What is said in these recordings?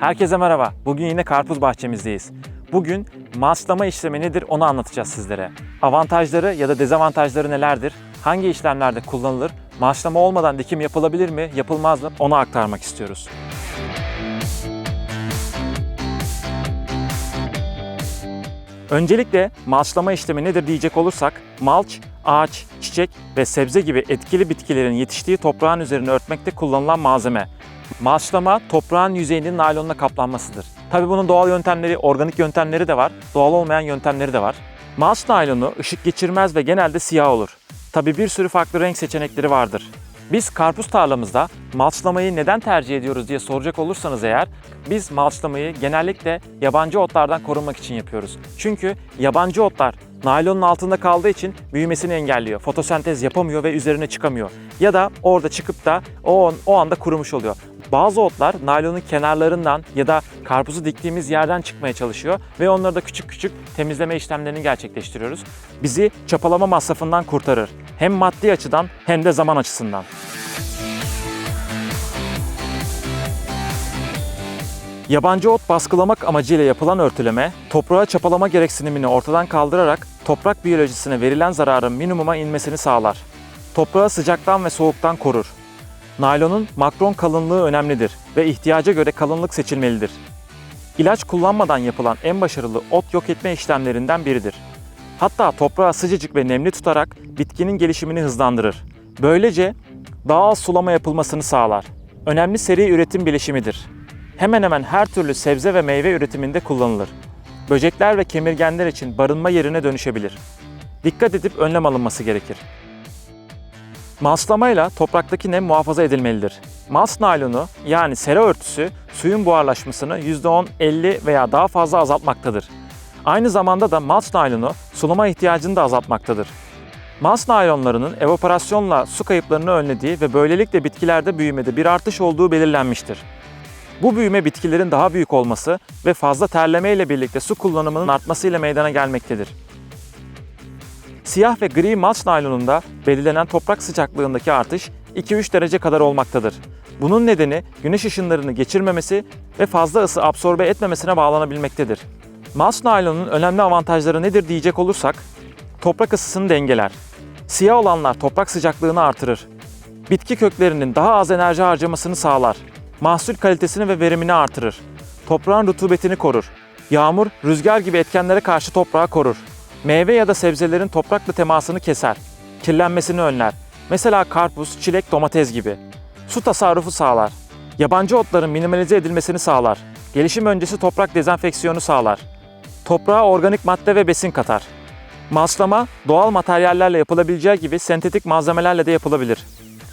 Herkese merhaba. Bugün yine karpuz bahçemizdeyiz. Bugün maslama işlemi nedir onu anlatacağız sizlere. Avantajları ya da dezavantajları nelerdir? Hangi işlemlerde kullanılır? Maslama olmadan dikim yapılabilir mi, yapılmaz mı? Onu aktarmak istiyoruz. Öncelikle malçlama işlemi nedir diyecek olursak, malç, ağaç, çiçek ve sebze gibi etkili bitkilerin yetiştiği toprağın üzerine örtmekte kullanılan malzeme. Malçlama toprağın yüzeyinin naylonla kaplanmasıdır. Tabi bunun doğal yöntemleri, organik yöntemleri de var, doğal olmayan yöntemleri de var. Malç naylonu ışık geçirmez ve genelde siyah olur. Tabi bir sürü farklı renk seçenekleri vardır. Biz karpuz tarlamızda malçlamayı neden tercih ediyoruz diye soracak olursanız eğer biz malçlamayı genellikle yabancı otlardan korunmak için yapıyoruz. Çünkü yabancı otlar naylonun altında kaldığı için büyümesini engelliyor. Fotosentez yapamıyor ve üzerine çıkamıyor. Ya da orada çıkıp da o, o anda kurumuş oluyor. Bazı otlar naylonun kenarlarından ya da karpuzu diktiğimiz yerden çıkmaya çalışıyor ve onları da küçük küçük temizleme işlemlerini gerçekleştiriyoruz. Bizi çapalama masrafından kurtarır. Hem maddi açıdan hem de zaman açısından. Yabancı ot baskılamak amacıyla yapılan örtüleme, toprağa çapalama gereksinimini ortadan kaldırarak toprak biyolojisine verilen zararın minimuma inmesini sağlar. Toprağı sıcaktan ve soğuktan korur. Naylonun makron kalınlığı önemlidir ve ihtiyaca göre kalınlık seçilmelidir. İlaç kullanmadan yapılan en başarılı ot yok etme işlemlerinden biridir. Hatta toprağı sıcacık ve nemli tutarak bitkinin gelişimini hızlandırır. Böylece daha az sulama yapılmasını sağlar. Önemli seri üretim bileşimidir. Hemen hemen her türlü sebze ve meyve üretiminde kullanılır. Böcekler ve kemirgenler için barınma yerine dönüşebilir. Dikkat edip önlem alınması gerekir. Malslamayla topraktaki nem muhafaza edilmelidir. Mals naylonu yani sera örtüsü suyun buharlaşmasını %10, 50 veya daha fazla azaltmaktadır. Aynı zamanda da mals naylonu sulama ihtiyacını da azaltmaktadır. Mals naylonlarının evaporasyonla su kayıplarını önlediği ve böylelikle bitkilerde büyümede bir artış olduğu belirlenmiştir. Bu büyüme bitkilerin daha büyük olması ve fazla terleme ile birlikte su kullanımının artmasıyla meydana gelmektedir. Siyah ve gri malç naylonunda belirlenen toprak sıcaklığındaki artış 2-3 derece kadar olmaktadır. Bunun nedeni güneş ışınlarını geçirmemesi ve fazla ısı absorbe etmemesine bağlanabilmektedir. Malç naylonun önemli avantajları nedir diyecek olursak, toprak ısısını dengeler. Siyah olanlar toprak sıcaklığını artırır. Bitki köklerinin daha az enerji harcamasını sağlar. Mahsul kalitesini ve verimini artırır. Toprağın rutubetini korur. Yağmur, rüzgar gibi etkenlere karşı toprağı korur. Meyve ya da sebzelerin toprakla temasını keser. Kirlenmesini önler. Mesela karpuz, çilek, domates gibi. Su tasarrufu sağlar. Yabancı otların minimalize edilmesini sağlar. Gelişim öncesi toprak dezenfeksiyonu sağlar. Toprağa organik madde ve besin katar. Malslama doğal materyallerle yapılabileceği gibi sentetik malzemelerle de yapılabilir.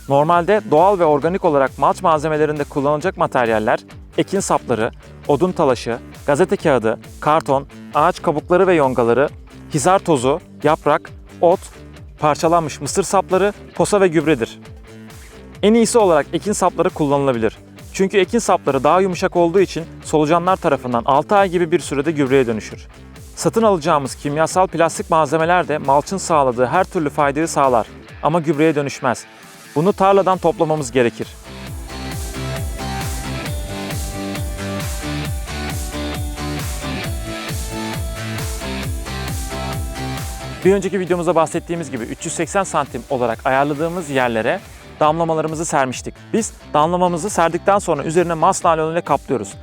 Normalde doğal ve organik olarak malç malzemelerinde kullanılacak materyaller ekin sapları, odun talaşı, gazete kağıdı, karton, ağaç kabukları ve yongaları, hizar tozu, yaprak, ot, parçalanmış mısır sapları, posa ve gübredir. En iyisi olarak ekin sapları kullanılabilir. Çünkü ekin sapları daha yumuşak olduğu için solucanlar tarafından 6 ay gibi bir sürede gübreye dönüşür. Satın alacağımız kimyasal plastik malzemeler de malçın sağladığı her türlü faydayı sağlar ama gübreye dönüşmez. Bunu tarladan toplamamız gerekir. Bir önceki videomuzda bahsettiğimiz gibi 380 santim olarak ayarladığımız yerlere damlamalarımızı sermiştik. Biz damlamamızı serdikten sonra üzerine mas naylon ile kaplıyoruz.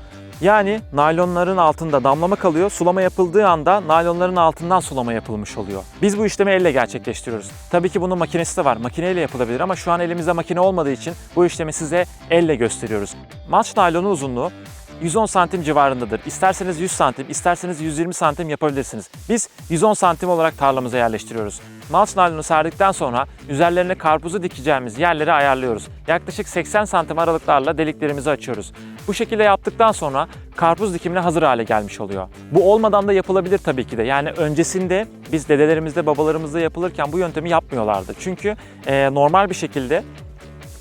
Yani naylonların altında damlama kalıyor. Sulama yapıldığı anda naylonların altından sulama yapılmış oluyor. Biz bu işlemi elle gerçekleştiriyoruz. Tabii ki bunun makinesi de var. Makineyle yapılabilir ama şu an elimizde makine olmadığı için bu işlemi size elle gösteriyoruz. Maç naylonu uzunluğu 110 santim civarındadır. İsterseniz 100 santim, isterseniz 120 santim yapabilirsiniz. Biz 110 santim olarak tarlamıza yerleştiriyoruz. Malç naylonu serdikten sonra üzerlerine karpuzu dikeceğimiz yerleri ayarlıyoruz. Yaklaşık 80 santim aralıklarla deliklerimizi açıyoruz. Bu şekilde yaptıktan sonra karpuz dikimine hazır hale gelmiş oluyor. Bu olmadan da yapılabilir tabii ki de. Yani öncesinde biz dedelerimizde, babalarımızda yapılırken bu yöntemi yapmıyorlardı. Çünkü e, normal bir şekilde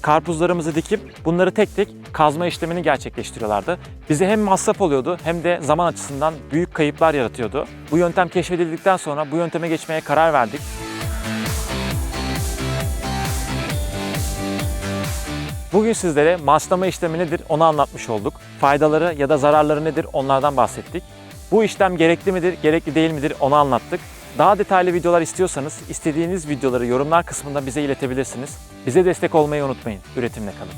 karpuzlarımızı dikip bunları tek tek kazma işlemini gerçekleştiriyorlardı. Bize hem masraf oluyordu hem de zaman açısından büyük kayıplar yaratıyordu. Bu yöntem keşfedildikten sonra bu yönteme geçmeye karar verdik. Bugün sizlere maslama işlemi nedir onu anlatmış olduk. Faydaları ya da zararları nedir onlardan bahsettik. Bu işlem gerekli midir, gerekli değil midir onu anlattık. Daha detaylı videolar istiyorsanız istediğiniz videoları yorumlar kısmında bize iletebilirsiniz. Bize destek olmayı unutmayın. Üretimle kalın.